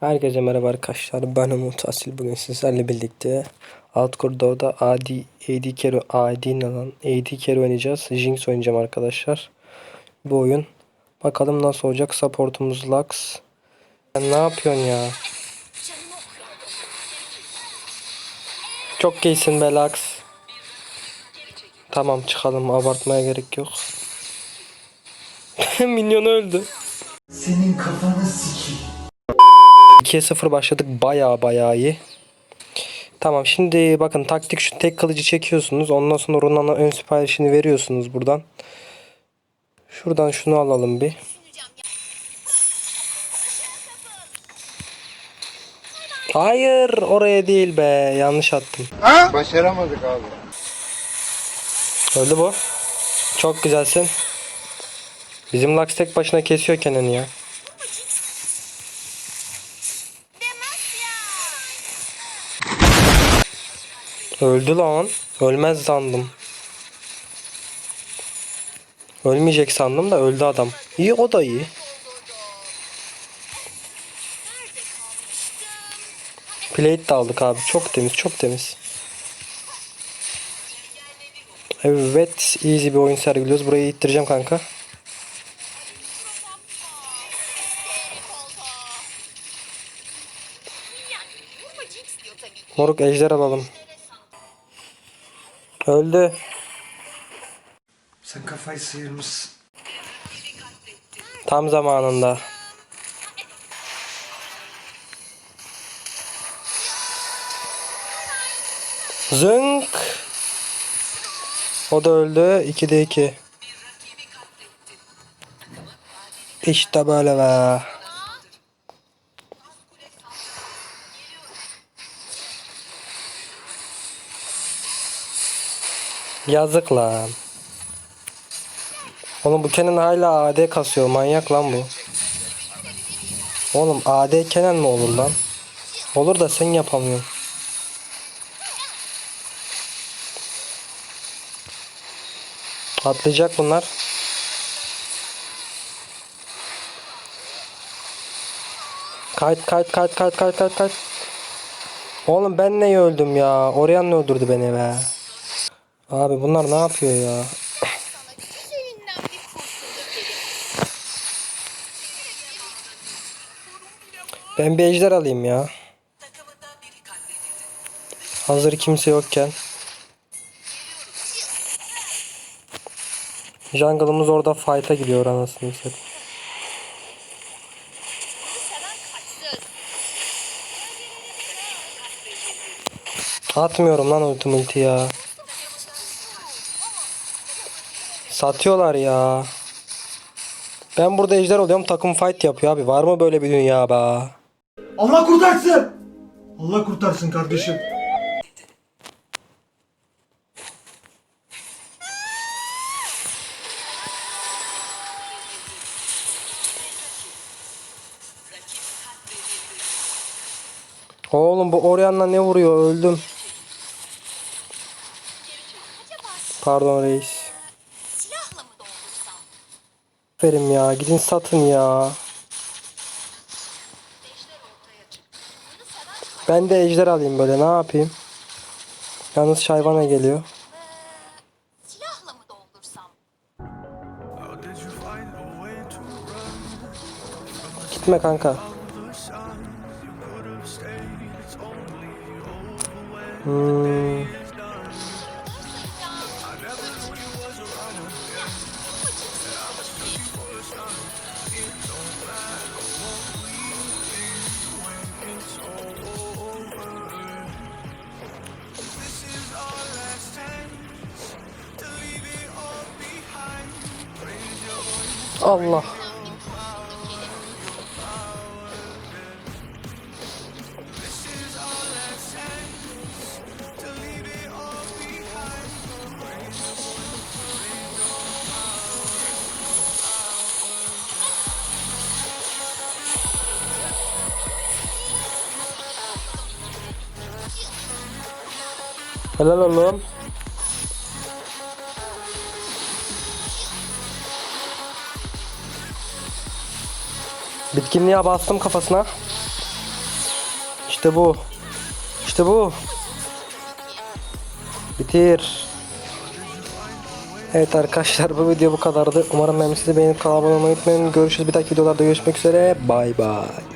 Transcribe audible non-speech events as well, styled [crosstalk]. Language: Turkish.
Herkese merhaba arkadaşlar. Ben Umut Asil. Bugün sizlerle birlikte alt koridorda AD, AD Carry, AD ne lan? AD Carry oynayacağız. Jinx oynayacağım arkadaşlar. Bu oyun. Bakalım nasıl olacak. Supportumuz Lux. Sen ne yapıyorsun ya? Çok iyisin be Lux. Tamam çıkalım. Abartmaya gerek yok. [laughs] Minyon öldü. Senin kafanı sikeyim. 2'ye 0 başladık baya baya iyi. Tamam şimdi bakın taktik şu tek kılıcı çekiyorsunuz. Ondan sonra Runan'a ön siparişini veriyorsunuz buradan. Şuradan şunu alalım bir. Hayır oraya değil be yanlış attım. Başaramadık abi. Öldü bu. Çok güzelsin. Bizim Lux tek başına kesiyor Kenan'ı ya. Öldü lan. Ölmez sandım. Ölmeyecek sandım da öldü adam. İyi o da iyi. Plate de aldık abi. Çok temiz çok temiz. Evet easy bir oyun sergiliyoruz. Burayı ittireceğim kanka. Moruk ejder alalım. Öldü. Sen kafayı sıyırmışsın. Tam zamanında. Zınk. O da öldü. 2'de 2. İşte böyle be. Yazık lan. Oğlum bu Kenan hala AD kasıyor. Manyak lan bu. Oğlum AD Kenan mı olur lan? Olur da sen yapamıyorsun. Atlayacak bunlar. Kayıt kayıt kayıt kayıt kayıt kayıt kayıt. Oğlum ben neye öldüm ya? Oryan öldürdü beni be. Abi bunlar ne yapıyor ya? Ben bir ejder alayım ya. Hazır kimse yokken. Jungle'ımız orada fight'a gidiyor anasını satayım. Atmıyorum lan ulti multi ya. Satıyorlar ya. Ben burada ejder oluyorum takım fight yapıyor abi. Var mı böyle bir dünya be? Allah kurtarsın. Allah kurtarsın kardeşim. Oğlum bu Orion'la ne vuruyor? Öldüm. Pardon reis. Verim ya. Gidin satın ya. Ben de ejder alayım böyle. Ne yapayım? Yalnız şayvana geliyor. Gitme kanka. Hmm. Allah. Helal oğlum. Bitkinliğe bastım kafasına. İşte bu. İşte bu. Bitir. Evet arkadaşlar bu video bu kadardı. Umarım beğenmişsiniz. Beğenip kanala abone olmayı unutmayın. Görüşürüz bir dahaki videolarda görüşmek üzere. Bay bay.